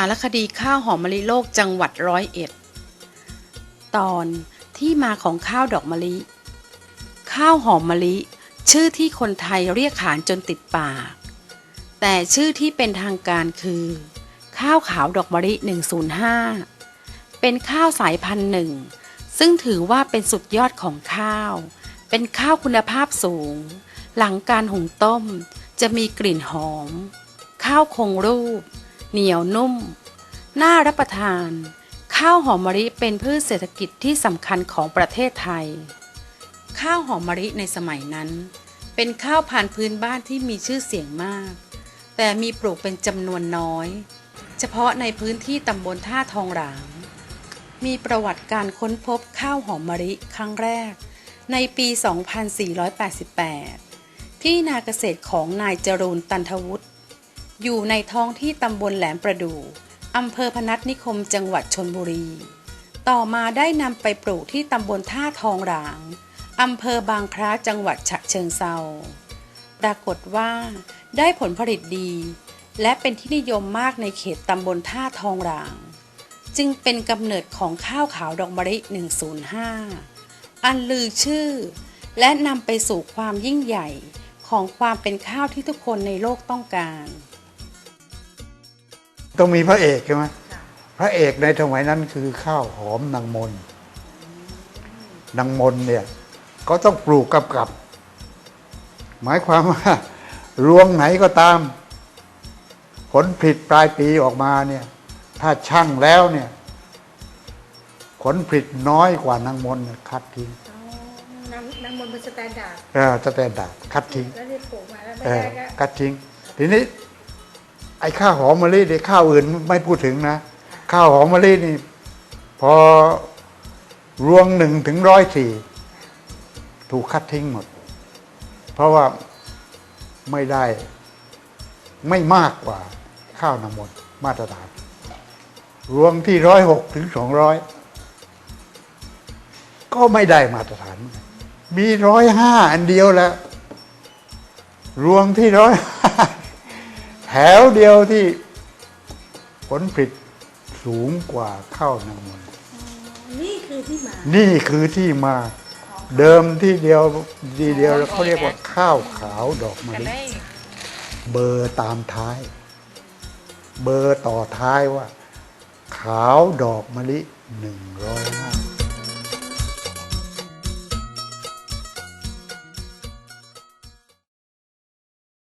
ารคดีข้าวหอมมะลิโลกจังหวัดร้อยเอ็ด ตอนที่มาของข้าวดอกมะลิ ข้าวหอมมะลิ ชื่อที่คนไทยเรียกขานจนติดปาก แต่ชื่อที่เป็นทางการคือ ข้าวขาวดอกมะลิ 105 เป็นข้าวสายพันธุ์หนึ่ง ซึ่งถือว่าเป็นสุดยอดของข้าว เป็นข้าวคุณภาพสูง หลังการหุงต้มจะมีกลิ่นหอม ข้าวคงรูป เหนียวนุ่ม น่ารับประทาน ข้าวหอมมะลิเป็นพืชเศรษฐกิจที่สำคัญของประเทศไทย ข้าวหอมมะลิในสมัยนั้น เป็นข้าวพันธุ์พื้นบ้านที่มีชื่อเสียงมาก แต่มีปลูกเป็นจำนวนน้อย เฉพาะในพื้นที่ตำบลท่าทองหลางมีประวัติการค้นพบข้าวหอมมะลิครั้งแรก ในปี 2488 ที่นาเกษตรของนายจรูนตันทวุฒิ อยู่ในท้องที่ตำบลแหลมประดู่อำเภอพนัสนิคมจังหวัดชนบุรี ต่อมาได้นำไปปลูกที่ตำบลท่าทองหลางอำเภอบางคล้าจังหวัดฉะเชิงเซาปรากฏว่า ได้ผลผลิตดี และเป็นที่นิยมมากในเขตตำบลท่าทองหลาง จึงเป็นกำเนิดของข้าวขาวดอกมะลิ 105 อันลือชื่อ และนำไปสู่ความยิ่งใหญ่ของความเป็นข้าวที่ทุกคนในโลกต้องการ ต้องมีพระเอกใช่ไหมพระเอกในสมัยนั้นคือข้าวหอมนางมนนางมนเนี่ยก็ต้องปลูกกับกับ หมายความว่ารวงไหนก็ตาม ผลผลิตปลายปีออกมาเนี่ย ถ้าช่างแล้วเนี่ย ผลผลิตน้อยกว่านางมนเนี่ยคัดทิ้งนำนำบนเป็นสแตนดาร์ดเออสแตนดาร์ดคัดทิ้งแล้วได้ปลูกมาแล้วไม่เออได้ก็กัดทิ้ง ทีนี้ ไอ้ข้าวหอมมะลิเนี่ยข้าวอื่นไม่พูดถึงนะ ข้าวหอมมะลินี่ พอรวงหนึ่งถึงร้อยสี่ถูกคัดทิ้งหมด เพราะว่าไม่ได้ไม่มากกว่าข้าวนำมนมาตรฐาน รวงที่ร้อยหกถึงสองร้อยก็ไม่ได้มาตรฐาน มีร้อยห้าอันเดียวแล้ว รวงที่ร้อย วเดียวที่ผลผลิตสูงกว่าข้าวนางมนนี่คือที่มา นี่คือที่มา เดิมที่เดียวทีเดียวแล้วเขาเรียกว่าข้าวขาวดอกมะลิเบอร์ตามท้าย เบอร์ต่อท้ายว่า ขาวดอกมะลิหนึ่งร้อยห้า